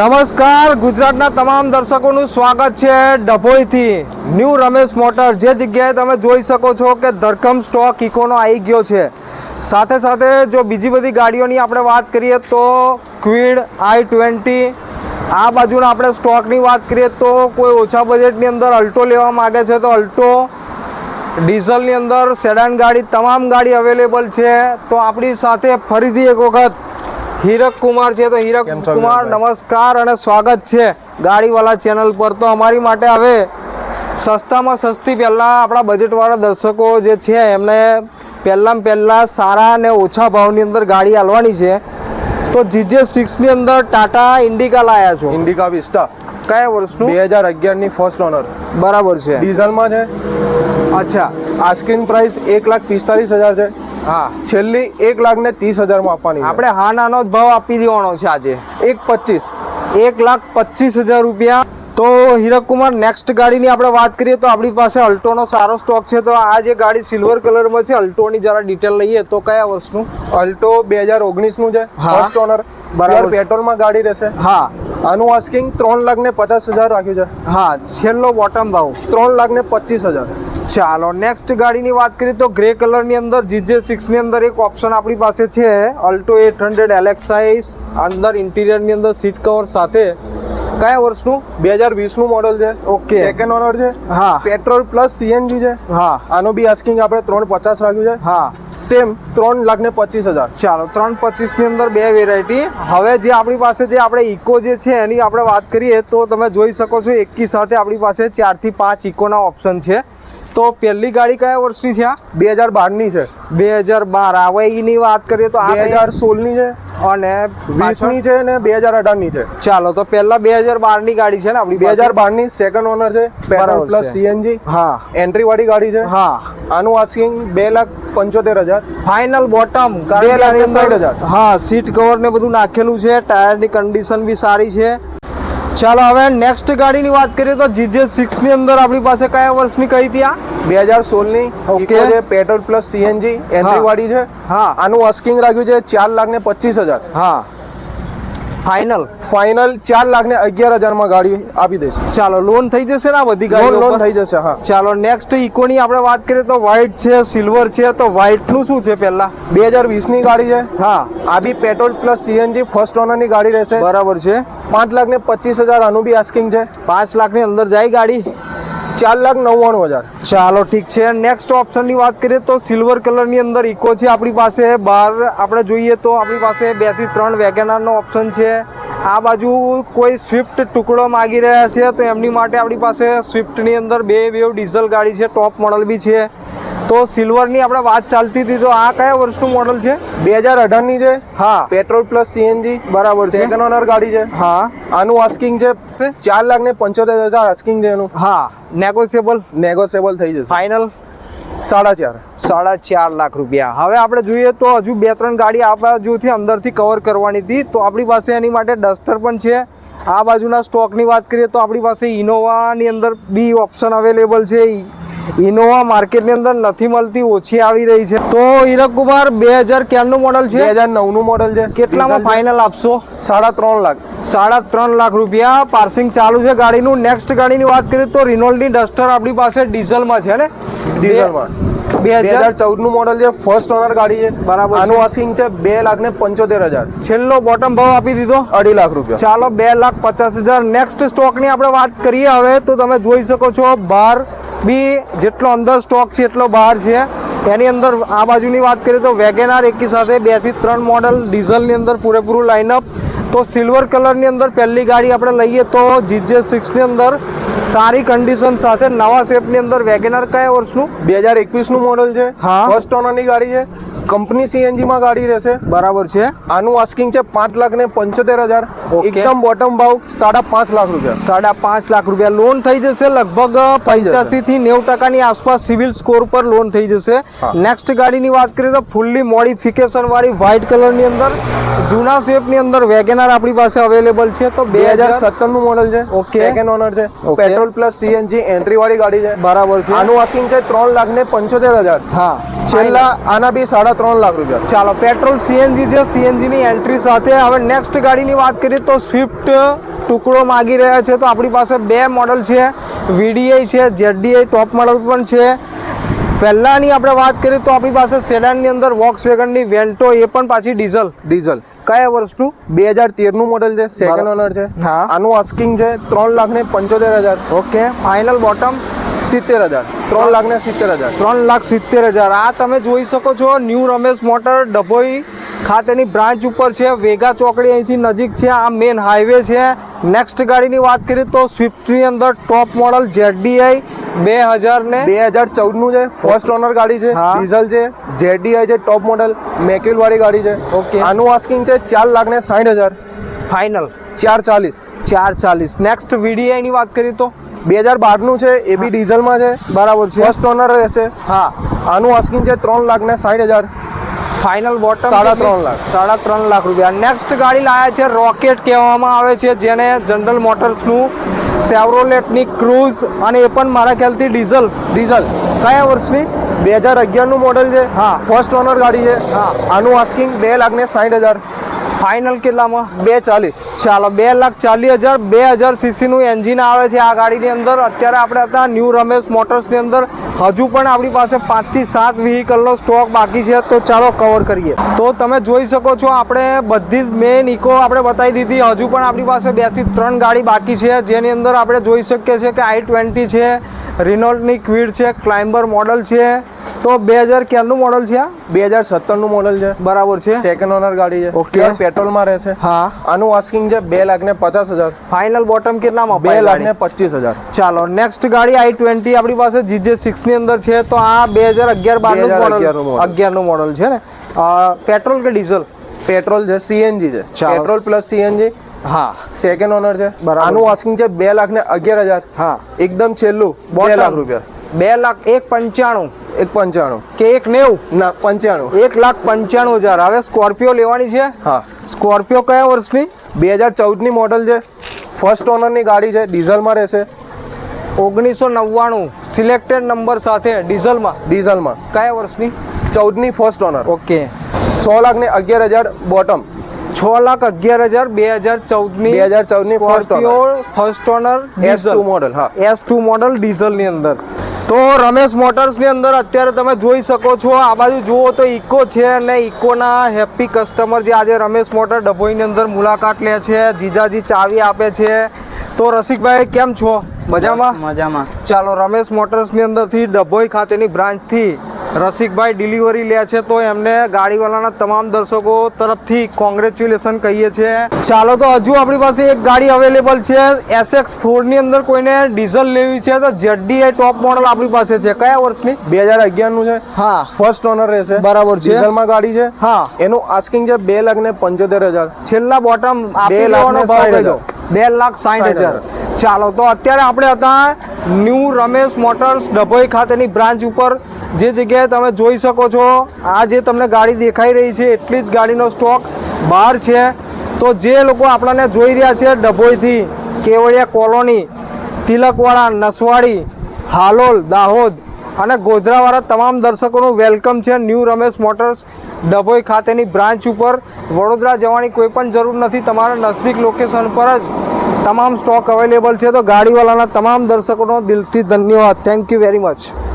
નમસ્કાર, ગુજરાતના તમામ દર્શકોનું સ્વાગત છે ડભોઈથી. ન્યૂ રમેશ મોટર, જે જગ્યાએ તમે જોઈ શકો છો કે ધરખમ સ્ટોક ઇકોનો આવી ગયો છે. સાથે સાથે જો બીજી બધી ગાડીઓની આપણે વાત કરીએ તો ક્વિડ આઈ ટ્વેન્ટી, આ બાજુના આપણે સ્ટોકની વાત કરીએ તો કોઈ ઓછા બજેટની અંદર અલ્ટો લેવા માગે છે તો અલ્ટો. ડીઝલની અંદર સેડાન ગાડી, તમામ ગાડી અવેલેબલ છે. તો આપણી સાથે ફરીથી એક વખત હીરક કુમાર છે તો હીરક કુમાર નમસ્કાર અને સ્વાગત છે ગાડીવાલા ચેનલ પર. તો અમારી માટે હવે સસ્તામાં સસ્તી પહેલાં આપણા બજેટવાળા દર્શકો જે છે એમને પહેલાં પહેલાં સારા અને ઓછા ભાવની અંદર ગાડી આલવાની છે. તો જીજે સિક્સની અંદર ટાટા ઇન્ડિકા લાયા છો. ઇન્ડિકા વિસ્ટા કયા વર્ષનું? બે હજાર અગિયારની ફર્સ્ટ ઓનર બરાબર છે. ડીઝલમાં છે. અચ્છા. આસ્કિંગ પ્રાઇસ એક લાખ પિસ્તાલીસ હજાર છે. હા. છેલ્લી એક લાખ ને ત્રીસ હજારમાં આપવાની આપણે હા નાનો જ ભાવ આપી દેવાનો છે આજે. એક પચીસ. એક લાખ પચીસ હજાર રૂપિયા. તો હીરકુમાર નેક્સ્ટ ગાડીની આપણે વાત કરીએ તો આપણી પાસે અલ્ટોનો સારો સ્ટોક છે. તો આ જે ગાડી સિલ્વર કલરમાં છે અલ્ટોની જરા ડિટેલ લઈએ તો કયા વર્ષનું? અલ્ટો બે હજાર ઓગણીસનું છે. ફર્સ્ટ ઓનર બરાબર. બરાબર પેટ્રોલમાં ગાડી રહેશે. હા. આનું આસ્કિંગ ત્રણ લાખ ને પચાસ હજાર રાખ્યું છે. હા છેલ્લો બોટમ ભાવ. ત્રણ લાખ ને પચીસ હજાર. ચાલો નેક્સ્ટ ગાડીની વાત કરીએ તો ગ્રે કલરની અંદર જીજે સિક્સની અંદર એક ઓપ્શન આપણી પાસે છે. અલ્ટો એટ હંડ્રેડ એલેક્સાઇસ અંદર ઇન્ટિરિયરની અંદર સીટ કવર સાથે. કયા વર્ષનું? બે હજાર વીસનું મોડલ છે. ઓકે સેકન્ડ ઓનર છે. હા. પેટ્રોલ પ્લસ સીએનજી છે. હા. આનું બી આસ્કિંગ આપણે ત્રણ પચાસ રાખ્યું છે. હા. સેમ ત્રણ લાખ ને પચીસ હજાર. ચાલો ત્રણ પચીસની અંદર બે વેરાયટી હવે જે આપણી પાસે જે આપણે ઇકો જે છે એની આપણે વાત કરીએ તો તમે જોઈ શકો છો એકી સાથે આપણી પાસે ચારથી પાંચ ઇકોના ઓપ્શન છે. તો પહેલી ગાડી કયા વર્ષની છે આ? બે હજાર બારની છે. બે હજાર બાર. હવે એની વાત કરીએ તો આ બે હજાર સોળની છે અને વીસની છે ને બે હજાર અઢારની છે. ચાલો તો પહેલા બે હજાર બારની ગાડી છે ને આપણી બે? હજાર બારની સેકન્ડ ઓનર છે પેટ્રોલ પ્લસ સીએનજી હા. એન્ટ્રી વાળી ગાડી છે. હા. આનું આસ્કિંગ બે લાખ પંચોતેર હજાર. ફાઇનલ બોટમ બે લાખ સાઠ હજાર. હા સીટ કવર ને બધું નાખેલું છે ટાયરની કન્ડિશન બી સારી છે. ચાલો હવે નેક્સ્ટ ગાડીની વાત કરીએ તો જીજે સિક્સની અંદર આપણી પાસે કયા વર્ષની કઈ હતી આ? બે હજાર સોળની ની છે પેટ્રોલ પ્લસ સીએનજી. એન્ટ્રી વાળી છે. હા. આનું અસ્કિંગ રાખ્યું છે ચાર લાખ ને પચીસ હજાર. હા. ફાઇનલ ફાઇનલ ચાર લાખ ને અગિયાર હજારમાં ગાડી આપી દઈશ. ચાલો લોન થઈ જશે ને આ બધી ગાડી લોન થઈ જશે હા. ચાલો નેક્સ્ટ ઇકોની આપણે વાત કરીએ તો વ્હાઇટ છે સિલ્વર છે તો વ્હાઇટનું શું છે પહેલા? બે હજાર વીસની ગાડી છે. હા. આ બી પેટ્રોલ પ્લસ સીએનજી ફર્સ્ટ ઓનરની ગાડી રહેશે. બરાબર છે. પાંચ લાખ ને પચીસ હજાર આનું બી આસ્કિંગ છે. પાંચ લાખની અંદર જાય ગાડી? ચાર લાખ નવ્વાણું હજાર. ચાલો, ઠીક છે. નેક્સ્ટ ઓપ્શનની વાત કરીએ તો સિલ્વર કલરની અંદર ઇકો છે આપણી પાસે. બહાર આપણે જોઈએ તો આપણી પાસે બેથી ત્રણ વેગેનારનો ઓપ્શન છે. આ બાજુ કોઈ સ્વિફ્ટ ટુકડો માગી રહ્યા છે, તો એમની માટે આપણી પાસે સ્વિફ્ટની અંદર બે વેવ ડીઝલ ગાડી છે. ટોપ મોડલ બી છે. તો સિલ્વરની આપણે વાત ચાલતી હતી તો આ કયા વર્ષનું મોડલ છે? બે હજાર અઢારની છે. હા. પેટ્રોલ પ્લસ સીએનજી બરાબર છે. સેકન્ડ ઓનર ગાડી છે. હા. આનું આસ્કિંગ છે ચાર લાખ ને પંચોતેર હજાર આસ્કિંગ છે એનું. હા. નેગોશિયેબલ નેગોશિયેબલ થઈ જશે. ફાઇનલ સાડા ચાર સાડા ચાર લાખ રૂપિયા. હવે આપણે જોઈએ તો હજુ બે ત્રણ ગાડી આ બાજુથી અંદરથી કવર કરવાની હતી. તો આપણી પાસે એની માટે ડસ્ટર પણ છે. આ બાજુના સ્ટોકની વાત કરીએ તો આપણી પાસે ઇનોવાની અંદર બી ઓપ્શન અવેલેબલ છે. ઇનોવા માર્કેટની અંદર નથી મળતી ઓછી આવી રહી છે. તો હીરક કુમાર બે હજાર ક્યારનું મોડલ બે છે હજાર નવનું મોડલ છે. કેટલામાં ફાઇનલ આપશો? સાડા ત્રણ લાખ. સાડા ત્રણ લાખ રૂપિયા. પાર્સિંગ ચાલુ છે ગાડીનું. નેક્સ્ટ ગાડીની વાત કરીએ તો રિનોલ્ડની ડસ્ટર આપણી પાસે ડીઝલમાં છે ને? ડીઝલમાં બે બે હજાર ચૌદનું મોડલ છે. ફર્સ્ટ ઓનર ગાડી છે. બરાબર. આનું વોશિંગ છે બે લાખ ને પંચોતેર હજાર. છેલ્લો બોટમ ભાવ આપી દીધો? અઢી લાખ રૂપિયા. ચાલો બે લાખ પચાસ હજાર. નેક્સ્ટ સ્ટોકની આપણે વાત કરીએ હવે. તો તમે જોઈ શકો છો બહાર બી જેટલો અંદર સ્ટોક છે એટલો બહાર છે. એની અંદર આ બાજુની વાત કરીએ તો વેગેનાર એકી સાથે બેથી ત્રણ મોડલ ડીઝલની અંદર પૂરેપૂરું લાઇનઅપ તો સિલ્વર કલરની અંદર પહેલી ગાડી આપણે લઈએ તો જીજે સિક્સની અંદર સારી કન્ડિશન સાથે નવા શેપની અંદર વેગેનાર કયા વર્ષનું? બે હજાર એકવીસનું મોડલ છે. હા. ફર્સ્ટ ઓનરની ગાડી છે. કંપની સીએનજી માં ગાડી રહેશે. બરાબર છે. આનું આસ્કિંગ છે પાંચ લાખ ને પંચોતેર હજાર. એકદમ બોટમ ભાવ સાડા પાંચ લાખ રૂપિયા. સાડા પાંચ લાખ રૂપિયા. લોન થઈ જશે લગભગ પંચ્યાસી થી નેવું ટકાની આસપાસ સિવિલ સ્કોર પર લોન થઈ જશે. નેક્સ્ટ ગાડીની વાત કરીએ તો ફૂલ્લી મોડિફિકેશન વાળી વ્હાઇટ કલરની અંદર જૂના શેપની અંદર વેગેનાર આપણી પાસે અવેલેબલ છે. તો બે હજાર સત્તરનું મોડલ છે. ઓકે સેકન્ડ ઓનર છે. પેટ્રોલ પ્લસ સીએનજી એન્ટ્રી વાળી ગાડી છે. બરાબર છે. આનું આસ્કિંગ છે ત્રણ લાખ ને પંચોતેર હજાર. હા. છેલ્લા આના બી સાડા ત્રણ લાખ રૂપિયા. ચાલો પેટ્રોલ સીએનજી છે સીએનજીની એન્ટ્રી સાથે. હવે નેક્સ્ટ ગાડીની વાત કરીએ તો સ્વિફ્ટ ટુકડો માગી રહ્યા છે. તો આપણી પાસે બે મોડલ છે. વીડીઆઈ છે જેડીઆઈ ટોપ મોડલ પણ છે. પહેલાંની આપણે વાત કરીએ તો આપણી પાસે સેડાનની અંદર વોક્સ વેગનની વેન્ટો એ પણ પાછી ડીઝલ ડીઝલ કયા વર્ષનું? બે હજાર તેરનું મોડલ છે સેકન્ડ ઓનર છે. હા. આનું આસ્કિંગ છે ત્રણ લાખ ને પંચોતેર હજાર. ઓકે ફાઇનલ બોટમ સિત્તેર હજાર. ત્રણ લાખ ને સિત્તેર હજાર. ત્રણ લાખ સિત્તેર હજાર. આ તમે જોઈ શકો છો ન્યૂ રમેશ મોટર ડભોઈ ખાતેની બ્રાન્ચ ઉપર છે. વેગા ચોકડી અહીંથી નજીક છે. આ મેન હાઈવે છે. નેક્સ્ટ ગાડીની વાત કરીએ તો સ્વિફ્ટની અંદર ટોપ મોડલ જેડીઆઈ બે હજાર ને બે હજાર ચૌદનું છે. ફર્સ્ટ ઓનર ગાડી છે. ડીઝલ છે. જેડીઆઈ છે ટોપ મોડલ મેક્યુલ વાળી ગાડી છે. ઓકે આનું આસ્કિંગ છે ચાર લાખ ને સાઠ હજાર. ફાઇનલ ચાર ચાલીસ. ચાર ચાલીસ. નેક્સ્ટ વીડીઆઈની વાત કરીએ તો? બે હજાર બારનું છે એ બી ડીઝલમાં છે બરાબર છે. ફર્સ્ટ ઓનર રહેશે. હા. આનું આસ્કિંગ છે ત્રણ લાખ ને સાઠ હજાર. ફાઇનલ બોટમ સાડા ત્રણ લાખ. સાડા ત્રણ લાખ રૂપિયા. નેક્સ્ટ ગાડી લાયા છે રોકેટ કહેવામાં આવે છે જેને જનરલ મોટર્સનું સેવરોલેટની ક્રૂઝ અને એ પણ મારા ખ્યાલથી ડીઝલ. ડીઝલ. કયા વર્ષની? બે હજાર અગિયારનું મોડલ છે. હા. ફર્સ્ટ ઓનર ગાડી છે. હા. આનું આસ્કિંગ બે લાખ ને સાઠ હજાર. ફાઇનલ કેટલામાં? બે ચાલીસ. ચાલો બે લાખ ચાલીસ હજાર બે હજાર સીસીનું એન્જિન આવે છે આ ગાડીની અંદર. અત્યારે આપણે હતા ન્યૂ રમેશ મોટર્સની અંદર હજુ પણ આપણી પાસે પાંચથી સાત વ્હીકલનો સ્ટોક બાકી છે. તો ચાલો કવર કરીએ. તો તમે જોઈ શકો છો આપણે બધી જ મેન ઇકો આપણે બતાવી દીધી. હજુ પણ આપણી પાસે બેથી ત્રણ ગાડી બાકી છે. જેની અંદર આપણે જોઈ શકીએ છીએ કે આઈ ટ્વેન્ટી છે રિનોલ્ટની ક્વીડ છે ક્લાઇમ્બર મોડલ છે તો બે હજાર ક્યારનું મોડલ છે આ? બે હજાર સત્તરનું મોડલ છે. બરાબર છે. સેકન્ડ ઓનર ગાડી છે. ઓકે પેટ્રોલમાં રહેશે. હા. આનું આસ્કિંગ છે બે લાખ ને પચાસ હજાર. ફાઇનલ બોટમ કેટલામાં બે લાખ? ને પચીસ હજાર. ચાલો નેક્સ્ટ ગાડી આઈ ટ્વેન્ટી આપણી પાસે જીજે સિક્સની અંદર છે. તો આ બે હજાર અગિયાર બારનું મોડલ અગિયારનું મોડલ છે ને? પેટ્રોલ કે ડીઝલ પેટ્રોલ છે સીએનજી છે. પેટ્રોલ પ્લસ સીએનજી હા. સેકન્ડ ઓનર છે. બરાબર. આનું. આસ્કિંગ છે બે લાખ ને અગિયાર હજાર. હા. એકદમ છેલ્લું બે લાખ રૂપિયા. બે લાખ એક પંચાણું. એક પંચાણું. કે એક નેવું? ના પંચાણું. એક લાખ પંચાણું હજાર. હવે સ્કોર્પિયો લેવાની છે? હા. સ્કોર્પિયો કયા વર્ષની? બે હજાર ચૌદની મોડલ છે. ફર્સ્ટ ઓનરની ગાડી છે ડીઝલમાં રહેશે. ઓગણીસો નવ્વાણું. સિલેક્ટેડ નંબર સાથે ડીઝલમાં? ડીઝલમાં. કયા વર્ષની? ચૌદની ફર્સ્ટ ઓનર. ઓકે. છ લાખ ને અગિયાર હજાર બોટમ. છ લાખ અગિયાર હજાર બે હજાર ચૌદની 2014 ની first owner first owner S two model હા. એસ ટુ મોડલ ડીઝલની અંદર. તો રમેશ મોટર્સની અંદર અત્યારે તમે જોઈ શકો છો આ બાજુ જુઓ તો ઇકો છે અને ઇકોના હેપી કસ્ટમર જે આજે રમેશ મોટર ડભોઈની અંદર મુલાકાત લે છે જીજાજી ચાવી આપે છે. તો રસિકભાઈ કેમ છો? મજામાં? મજામાં. ચાલો રમેશ મોટર્સની અંદરથી ડભોઈ ખાતેની બ્રાન્ચથી રસિકભાઈ ડિલિવરી લે છે તો એમને ગાડીવાળાના તમામ દર્શકો તરફથી કોંગ્રેચ્યુલેશન કહીએ છીએ. ચાલો તો હજુ આપણી પાસે એક ગાડી અવેલેબલ છે. એસએક્સ ફોરની અંદર કોઈને ડીઝલ લેવી છે તો જેડીઆઈ ટોપ મોડલ આપણી પાસે છે. કયા વર્ષની? બે હજાર અગિયારનું છે. હા. ફર્સ્ટ ઓનર રહેશે. બરાબર છે. ડીઝલમાં ગાડી છે. હા. એનું આસ્કિંગ છે બે લાખ ને પંચોતેર હજાર. છેલ્લા બોટમ બે લાખ બે લાખ સાઠ હજાર. ચાલો. તો અત્યારે આપણે હતા ન્યૂ રમેશ મોટર્સ ડભોઈ ખાતેની બ્રાન્ચ ઉપર. જે જગ્યાએ તમે જોઈ શકો છો, આ જે તમને ગાડી દેખાઈ રહી છે, એટલી જ ગાડીનો સ્ટોક બહાર છે. તો જે લોકો આપણને જોઈ રહ્યા છે ડભોઈથી, કેવડિયા કોલોની, તિલકવાડા, નસવાડી, હાલોલ, દાહોદ અને ગોધરાવાળા તમામ દર્શકોનું વેલકમ છે ન્યૂ રમેશ મોટર્સ ડભોઈ ખાતેની બ્રાન્ચ ઉપર. વડોદરા જવાની કોઈ પણ જરૂર નથી, તમારા નજદીક લોકેશન પર જ તમામ સ્ટોક અવેલેબલ છે. તો ગાડીવાળાના તમામ દર્શકોનો દિલથી ધન્યવાદ. Thank you very much